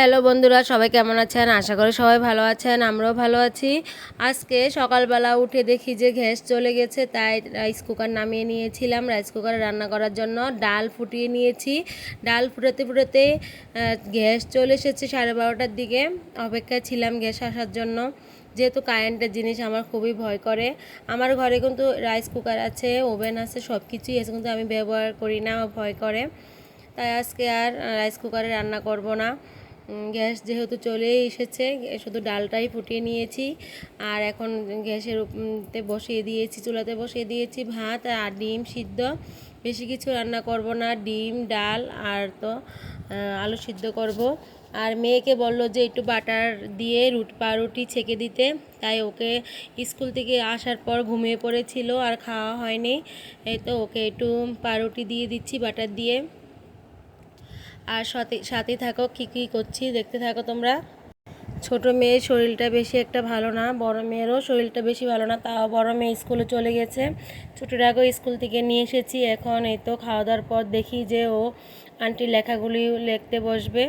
Hello বন্ধুরা, সবাই কেমন আছেন? আশা করি সবাই ভালো আছেন, আমরাও ভালো আছি। আজকে সকালবেলা উঠে দেখি যে গ্যাস চলে গেছে, তাই রাইস কুকার নামিয়ে নিয়েছিলাম। রাইস কুকারে রান্না করার জন্য ডাল ফুটিয়ে নিয়েছি। ডাল ফুটাতে ফুটাতে গ্যাস চলে এসেছে সাড়ে বারোটার দিকে। অপেক্ষায় ছিলাম গ্যাস আসার জন্য। যেহেতু কারেন্টের জিনিস, আমার খুবই ভয় করে। আমার ঘরে কিন্তু রাইস কুকার আছে, ওভেন আছে সব কিছুই আছে, কিন্তু আমি ব্যবহার করি না, ভয় করে। তাই আজকে আর রাইস কুকারে রান্না করব না। গ্যাস যেহেতু চলেই এসেছে শুধু ডালটাই ফুটিয়ে নিয়েছি। আর এখন গ্যাসের তে বসিয়ে দিয়েছি, চুলাতে বসিয়ে দিয়েছি ভাত আর ডিম সিদ্ধ। বেশি কিছু রান্না করব না, ডিম, ডাল আর তো আলু সিদ্ধ করব। আর মেয়েকে বলল যে একটু বাটার দিয়ে রুটি পাউরুটি ছেঁকে দিতে। তাই ওকে স্কুল থেকে আসার পর ঘুমিয়ে পড়েছিল আর খাওয়া হয়নি। এই তো ওকে একটু পাউরুটি দিয়ে দিচ্ছি বাটার দিয়ে। আর সাথে সাথে থাকো, কী কী করছি, দেখতে থাকো তোমরা। ছোট মেয়ের শরীরটা বেশি একটা ভালো না, বড় মেয়েরও শরীরটা বেশি ভালো না, তাও বড় মেয়ে স্কুলে চলে গেছে। ছোটোটাকেও স্কুল থেকে নিয়ে এসেছি, এখন এই তো খাওয়া দাওয়ার পর দেখি যে ও আন্টি লেখাগুলি লিখতে বসবে।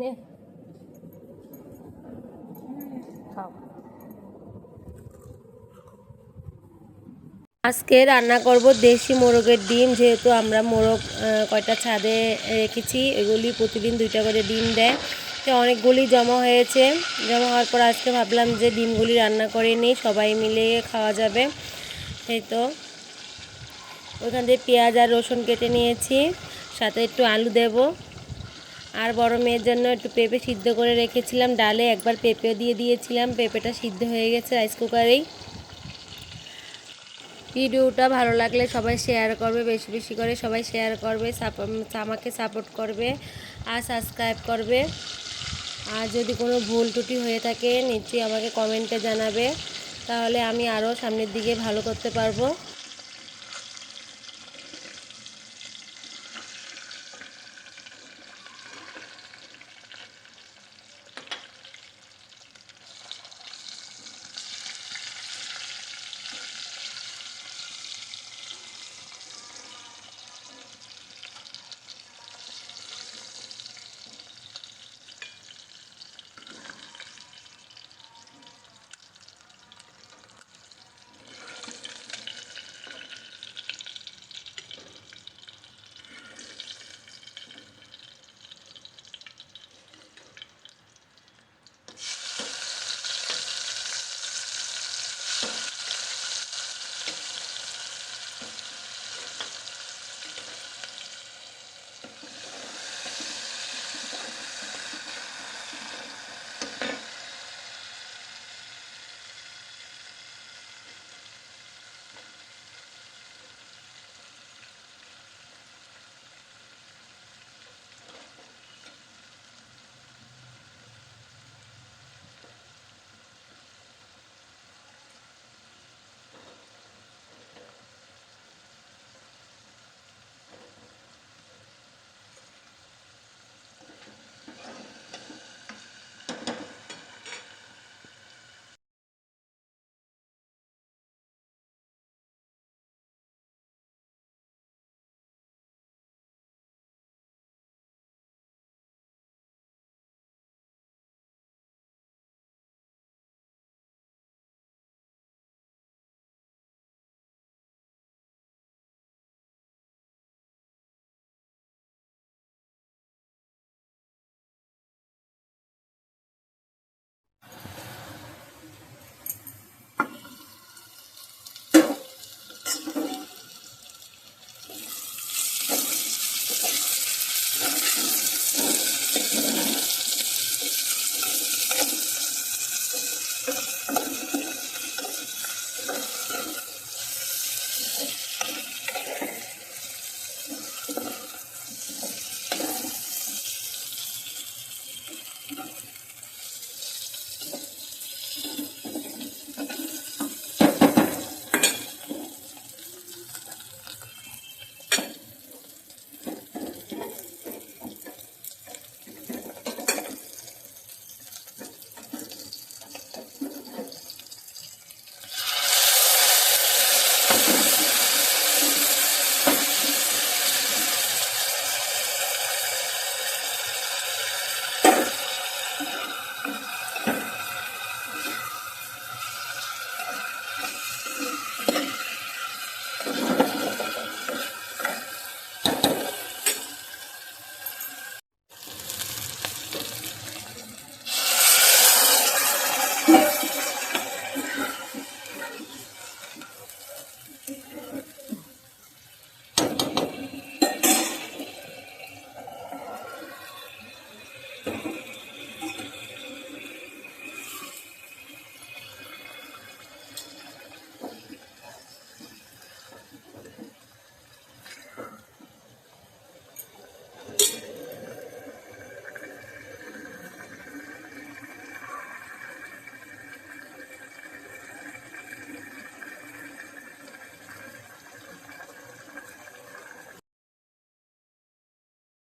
নে। খাও। আজকে রান্না করব দেশি মোরগের ডিম, যেহেতু আমরা মোরগ কয়টা ছাদে রেখেছি, এগুলি প্রতিদিন দুইটা করে ডিম দেয়। তো অনেকগুলি জমা হয়েছে। জমা হওয়ার পর আজকে ভাবলাম যে ডিমগুলি রান্না করে নিই, সবাই মিলে খাওয়া যাবে। এই তো। ওইখান থেকে পেঁয়াজ আর রসুন কেটে নিয়েছি, সাথে একটু আলু দেব। আর বড় মেয়ের জন্য একটু পেঁপে সিদ্ধ করে রেখেছিলাম, ডালে একবার পেঁপেও দিয়ে দিয়েছিলাম, পেঁপেটা সিদ্ধ হয়ে গেছে রাইস কুকারেই ভিডিওটা ভালো লাগলে সবাই শেয়ার করবে, বেশি বেশি করে সবাই শেয়ার করবে আমাকে সাপোর্ট করবে আর সাবস্ক্রাইব করবে। আর যদি কোনো ভুল ত্রুটি হয়ে থাকে, নিশ্চয়ই আমাকে কমেন্টে জানাবে। তাহলে আমি আরও সামনের দিকে ভালো করতে পারব। you